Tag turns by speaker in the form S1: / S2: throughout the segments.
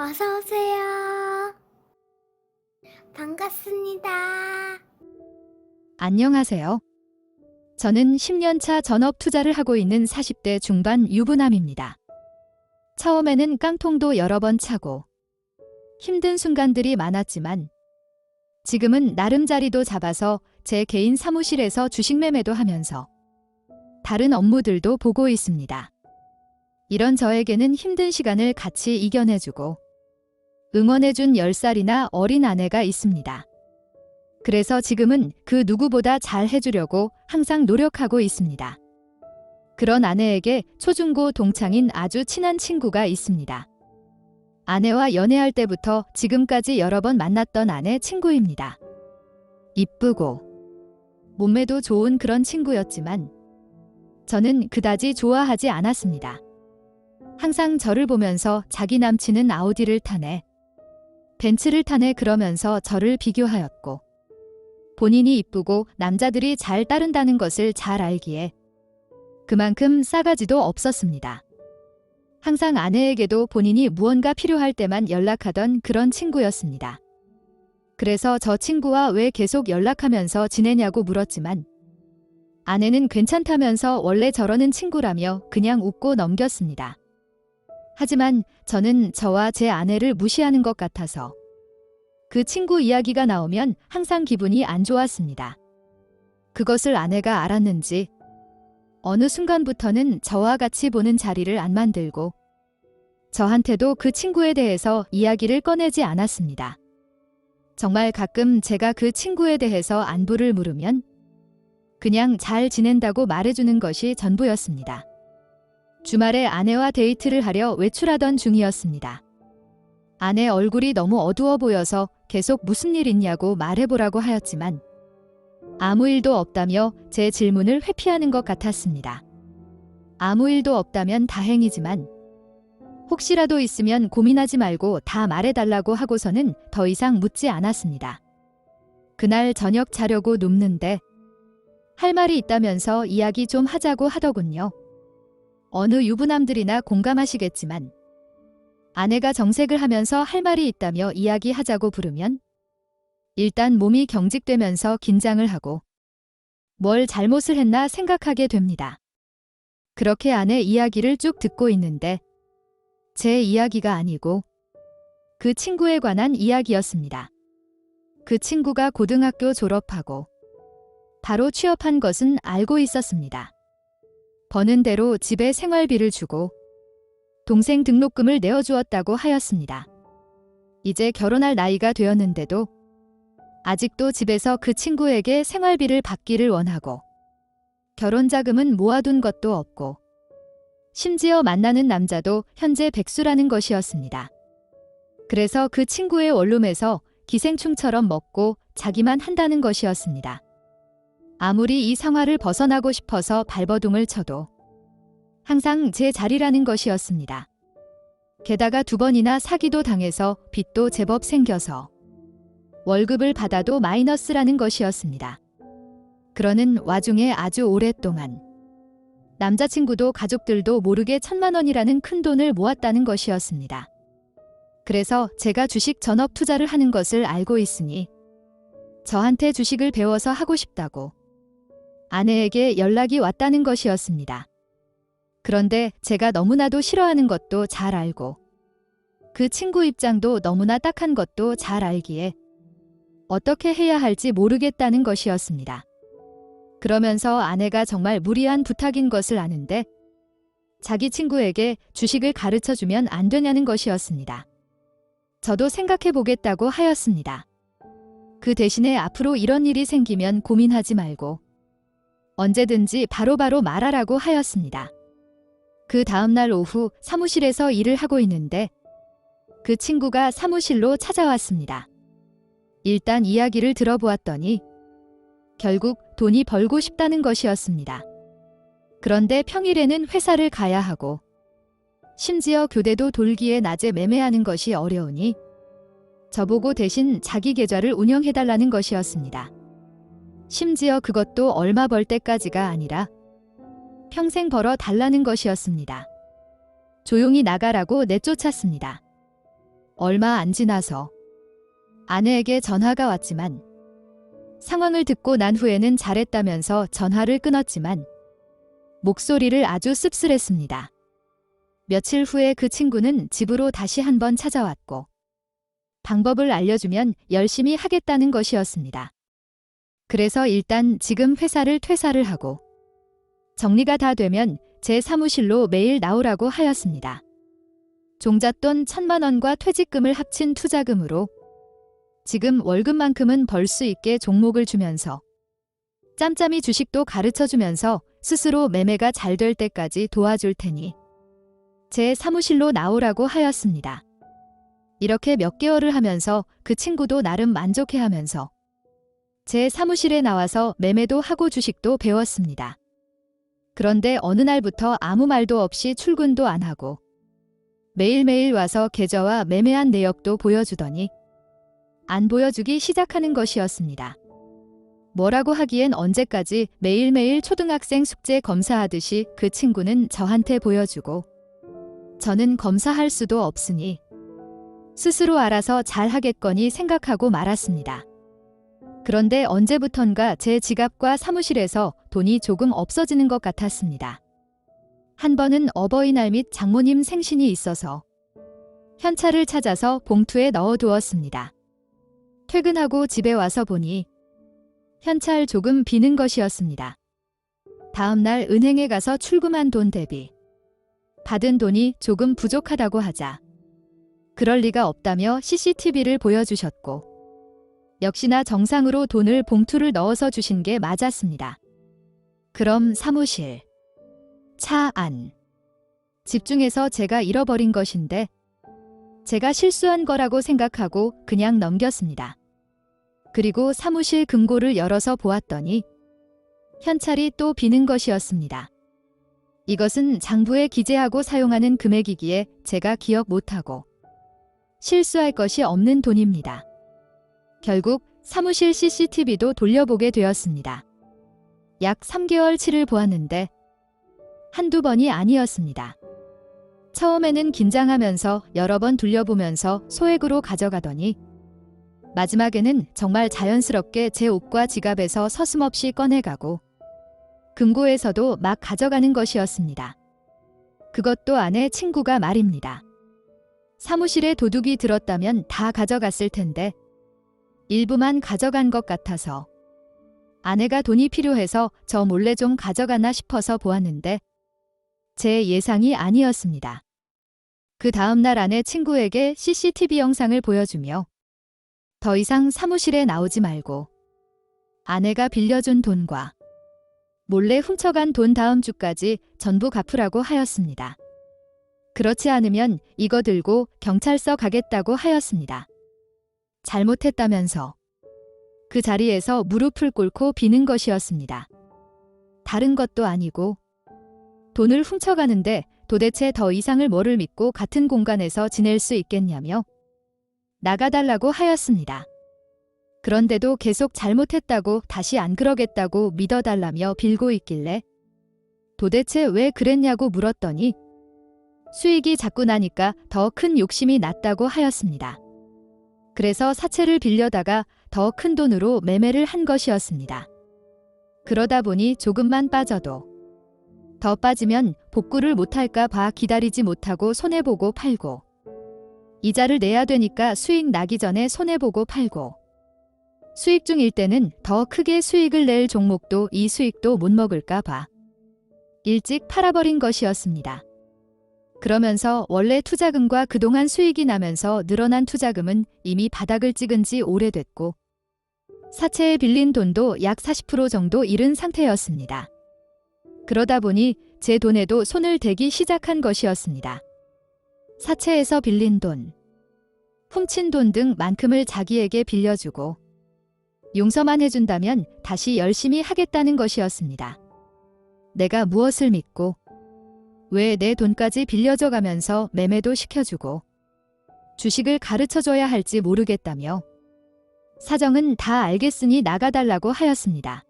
S1: 어서 오세요. 반갑습니다.
S2: 안녕하세요. 저는 10년차 전업 투자를 하고 있는 40대 중반 유부남입니다. 처음에는 깡통도 여러 번 차고 힘든 순간들이 많았지만 지금은 나름 자리도 잡아서 제 개인 사무실에서 주식 매매도 하면서 다른 업무들도 보고 있습니다. 이런 저에게는 힘든 시간을 같이 이겨내주고 응원해준 10살이나 어린 아내가 있습니다. 그래서 지금은 그 누구보다 잘 해주려고 항상 노력하고 있습니다. 그런 아내에게 초중고 동창인 아주 친한 친구가 있습니다. 아내와 연애할 때부터 지금까지 여러 번 만났던 아내 친구입니다. 이쁘고 몸매도 좋은 그런 친구였지만 저는 그다지 좋아하지 않았습니다. 항상 저를 보면서 자기 남친은 아우디를 타네, 벤츠를 타네 그러면서 저를 비교하였고 본인이 이쁘고 남자들이 잘 따른다는 것을 잘 알기에 그만큼 싸가지도 없었습니다. 항상 아내에게도 본인이 무언가 필요할 때만 연락하던 그런 친구였습니다. 그래서 저 친구와 왜 계속 연락하면서 지내냐고 물었지만 아내는 괜찮다면서 원래 저러는 친구라며 그냥 웃고 넘겼습니다. 하지만 저는 저와 제 아내를 무시하는 것 같아서 그 친구 이야기가 나오면 항상 기분이 안 좋았습니다. 그것을 아내가 알았는지 어느 순간부터는 저와 같이 보는 자리를 안 만들고 저한테도 그 친구에 대해서 이야기를 꺼내지 않았습니다. 정말 가끔 제가 그 친구에 대해서 안부를 물으면 그냥 잘 지낸다고 말해주는 것이 전부였습니다. 주말에 아내와 데이트를 하려 외출하던 중이었습니다. 아내 얼굴이 너무 어두워 보여서 계속 무슨 일 있냐고 말해보라고 하였지만 아무 일도 없다며 제 질문을 회피하는 것 같았습니다. 아무 일도 없다면 다행이지만 혹시라도 있으면 고민하지 말고 다 말해달라고 하고서는 더 이상 묻지 않았습니다. 그날 저녁 자려고 눕는데 할 말이 있다면서 이야기 좀 하자고 하더군요. 어느 유부남들이나 공감하시겠지만 아내가 정색을 하면서 할 말이 있다며 이야기하자고 부르면 일단 몸이 경직되면서 긴장을 하고 뭘 잘못을 했나 생각하게 됩니다. 그렇게 아내 이야기를 쭉 듣고 있는데 제 이야기가 아니고 그 친구에 관한 이야기였습니다. 그 친구가 고등학교 졸업하고 바로 취업한 것은 알고 있었습니다. 버는 대로 집에 생활비를 주고 동생 등록금을 내어주었다고 하였습니다. 이제 결혼할 나이가 되었는데도 아직도 집에서 그 친구에게 생활비를 받기를 원하고 결혼 자금은 모아둔 것도 없고 심지어 만나는 남자도 현재 백수라는 것이었습니다. 그래서 그 친구의 원룸에서 기생충처럼 먹고 자기만 한다는 것이었습니다. 아무리 이 상화를 벗어나고 싶어서 발버둥을 쳐도 항상 제 자리라는 것이었습니다. 게다가 두 번이나 사기도 당해서 빚도 제법 생겨서 월급을 받아도 마이너스라는 것이었습니다. 그러는 와중에 아주 오랫동안 남자친구도 가족들도 모르게 천만 원이라는 큰 돈을 모았다는 것이었습니다. 그래서 제가 주식 전업 투자를 하는 것을 알고 있으니 저한테 주식을 배워서 하고 싶다고 아내에게 연락이 왔다는 것이었습니다. 그런데 제가 너무나도 싫어하는 것도 잘 알고 그 친구 입장도 너무나 딱한 것도 잘 알기에 어떻게 해야 할지 모르겠다는 것이었습니다. 그러면서 아내가 정말 무리한 부탁인 것을 아는데 자기 친구에게 주식을 가르쳐 주면 안 되냐는 것이었습니다. 저도 생각해 보겠다고 하였습니다. 그 대신에 앞으로 이런 일이 생기면 고민하지 말고 언제든지 바로 바로 말하라고 하였습니다. 그 다음날 오후 사무실에서 일을 하고 있는데 그 친구가 사무실로 찾아왔습니다. 일단 이야기를 들어보았더니 결국 돈이 벌고 싶다는 것이었습니다. 그런데 평일에는 회사를 가야 하고 심지어 교대도 돌기에 낮에 매매하는 것이 어려우니 저보고 대신 자기 계좌를 운영해달라는 것이었습니다. 심지어 그것도 얼마 벌 때까지가 아니라 평생 벌어 달라는 것이었습니다. 조용히 나가라고 내쫓았습니다. 얼마 안 지나서 아내에게 전화가 왔지만 상황을 듣고 난 후에는 잘했다면서 전화를 끊었지만 목소리를 아주 씁쓸했습니다. 며칠 후에 그 친구는 집으로 다시 한번 찾아왔고 방법을 알려주면 열심히 하겠다는 것이었습니다. 그래서 일단 지금 회사를 퇴사를 하고 정리가 다 되면 제 사무실로 매일 나오라고 하였습니다. 종잣돈 천만 원과 퇴직금을 합친 투자금으로 지금 월급만큼은 벌 수 있게 종목을 주면서 짬짬이 주식도 가르쳐 주면서 스스로 매매가 잘 될 때까지 도와줄 테니 제 사무실로 나오라고 하였습니다. 이렇게 몇 개월을 하면서 그 친구도 나름 만족해 하면서 제 사무실에 나와서 매매도 하고 주식도 배웠습니다. 그런데 어느 날부터 아무 말도 없이 출근도 안 하고 매일매일 와서 계좌와 매매한 내역도 보여주더니 안 보여주기 시작하는 것이었습니다. 뭐라고 하기엔 언제까지 매일매일 초등학생 숙제 검사하듯이 그 친구는 저한테 보여주고 저는 검사할 수도 없으니 스스로 알아서 잘 하겠거니 생각하고 말았습니다. 그런데 언제부턴가 제 지갑과 사무실에서 돈이 조금 없어지는 것 같았습니다. 한 번은 어버이날 및 장모님 생신이 있어서 현찰을 찾아서 봉투에 넣어두었습니다. 퇴근하고 집에 와서 보니 현찰 조금 비는 것이었습니다. 다음 날 은행에 가서 출금한 돈 대비 받은 돈이 조금 부족하다고 하자 그럴 리가 없다며 CCTV를 보여주셨고 역시나 정상으로 돈을 봉투를 넣어서 주신 게 맞았습니다. 그럼 사무실, 차 안. 집중해서 제가 잃어버린 것인데 제가 실수한 거라고 생각하고 그냥 넘겼습니다. 그리고 사무실 금고를 열어서 보았더니 현찰이 또 비는 것이었습니다. 이것은 장부에 기재하고 사용하는 금액이기에 제가 기억 못하고 실수할 것이 없는 돈입니다. 결국 사무실 CCTV도 돌려보게 되었습니다. 약 3개월 치를 보았는데 한두 번이 아니었습니다. 처음에는 긴장하면서 여러 번 돌려보면서 소액으로 가져가더니 마지막에는 정말 자연스럽게 제 옷과 지갑에서 서슴없이 꺼내가고 금고에서도 막 가져가는 것이었습니다. 그것도 아내 친구가 말입니다. 사무실에 도둑이 들었다면 다 가져갔을 텐데 일부만 가져간 것 같아서 아내가 돈이 필요해서 저 몰래 좀 가져가나 싶어서 보았는데 제 예상이 아니었습니다. 그 다음날 아내 친구에게 CCTV 영상을 보여주며 더 이상 사무실에 나오지 말고 아내가 빌려준 돈과 몰래 훔쳐간 돈 다음 주까지 전부 갚으라고 하였습니다. 그렇지 않으면 이거 들고 경찰서 가겠다고 하였습니다. 잘못했다면서 그 자리에서 무릎을 꿇고 비는 것이었습니다. 다른 것도 아니고 돈을 훔쳐가는데 도대체 더 이상을 뭐를 믿고 같은 공간에서 지낼 수 있겠냐며 나가달라고 하였습니다. 그런데도 계속 잘못했다고 다시 안 그러겠다고 믿어달라며 빌고 있길래 도대체 왜 그랬냐고 물었더니 수익이 자꾸 나니까 더 큰 욕심이 났다고 하였습니다. 그래서 사채를 빌려다가 더 큰 돈으로 매매를 한 것이었습니다. 그러다 보니 조금만 빠져도 더 빠지면 복구를 못할까 봐 기다리지 못하고 손해보고 팔고 이자를 내야 되니까 수익 나기 전에 손해보고 팔고 수익 중일 때는 더 크게 수익을 낼 종목도 이 수익도 못 먹을까 봐 일찍 팔아버린 것이었습니다. 그러면서 원래 투자금과 그동안 수익이 나면서 늘어난 투자금은 이미 바닥을 찍은 지 오래됐고 사채에 빌린 돈도 약 40% 정도 잃은 상태였습니다. 그러다 보니 제 돈에도 손을 대기 시작한 것이었습니다. 사채에서 빌린 돈, 훔친 돈 등 만큼을 자기에게 빌려주고 용서만 해준다면 다시 열심히 하겠다는 것이었습니다. 내가 무엇을 믿고 왜 내 돈까지 빌려줘 가면서 매매도 시켜주고 주식을 가르쳐줘야 할지 모르겠다며 사정은 다 알겠으니 나가달라고 하였습니다.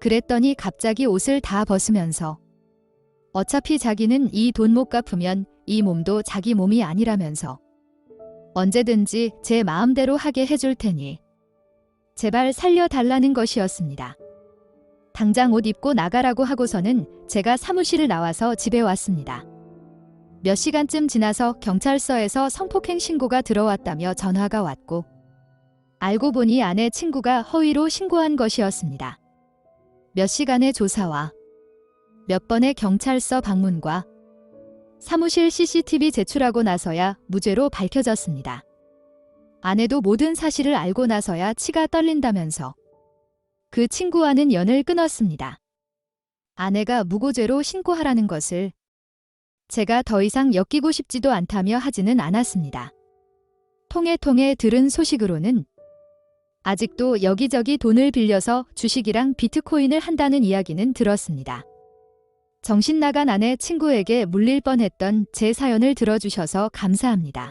S2: 그랬더니 갑자기 옷을 다 벗으면서 어차피 자기는 이 돈 못 갚으면 이 몸도 자기 몸이 아니라면서 언제든지 제 마음대로 하게 해줄 테니 제발 살려달라는 것이었습니다. 당장 옷 입고 나가라고 하고서는 제가 사무실을 나와서 집에 왔습니다. 몇 시간쯤 지나서 경찰서에서 성폭행 신고가 들어왔다며 전화가 왔고 알고 보니 아내 친구가 허위로 신고한 것이었습니다. 몇 시간의 조사와 몇 번의 경찰서 방문과 사무실 CCTV 제출하고 나서야 무죄로 밝혀졌습니다. 아내도 모든 사실을 알고 나서야 치가 떨린다면서 그 친구와는 연을 끊었습니다. 아내가 무고죄로 신고하라는 것을 제가 더 이상 엮이고 싶지도 않다며 하지는 않았습니다. 통해 통해 들은 소식으로는 아직도 여기저기 돈을 빌려서 주식이랑 비트코인을 한다는 이야기는 들었습니다. 정신 나간 아내 친구에게 물릴 뻔했던 제 사연을 들어주셔서 감사합니다.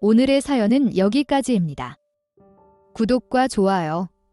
S2: 오늘의 사연은 여기까지입니다. 구독과 좋아요,